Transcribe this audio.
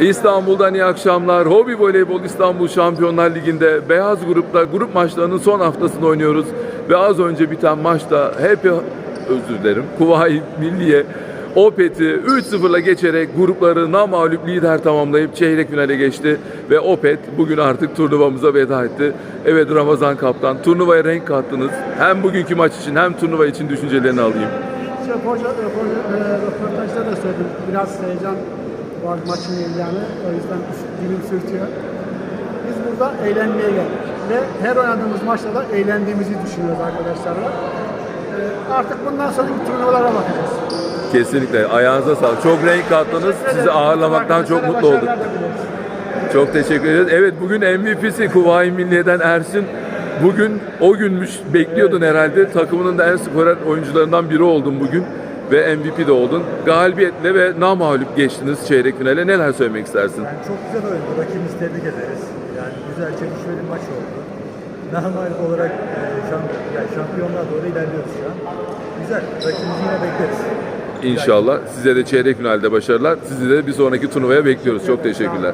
İstanbul'dan iyi akşamlar. Hobi Voleybol İstanbul Şampiyonlar Ligi'nde beyaz grupta grup maçlarının son haftasını oynuyoruz. Ve az önce biten maçta hep özür dilerim. Kuvayi Milliye Opet'i 3-0'la geçerek grupları namağlup lider tamamlayıp çeyrek finale geçti. Ve Opet bugün artık turnuvamıza veda etti. Evet Ramazan Kaptan turnuvaya renk kattınız. Hem bugünkü maç için hem turnuva için düşüncelerini alayım. Röportaj, röportaj, e, röportajda da söyledim. Biraz heyecan var maçın heyecanı. O yüzden dilim sürtüyor. Biz burada eğlenmeye geldik. Ve her oynadığımız maçta da eğlendiğimizi düşünüyoruz arkadaşlarla. E, artık bundan sonraki turnuvalara bakacağız. Kesinlikle ayağınıza sağlık. Çok renk kattınız. Sizi ağırlamaktan çok mutlu olduk. Çok teşekkür ederiz. Evet bugün MVP'si Kuvayi Milliye'den Ersin. Bugün o günmüş bekliyordun herhalde. Takımının da en skorer oyuncularından biri oldun bugün. Ve MVP de oldun. Galibiyetle ve namağlup geçtiniz çeyrek finale. Neler söylemek istersin? Yani çok güzel oyundu. Rakibimizi tebrik ederiz. Yani güzel çekişmeli bir maç oldu. Normal olarak e, şamp yani şampiyonluğa doğru ilerliyoruz şu an. Güzel. Rakibimizi yine bekleriz. İnşallah. Size de çeyrek finalde başarılar. Sizi de bir sonraki turnuvaya bekliyoruz. Çok teşekkürler.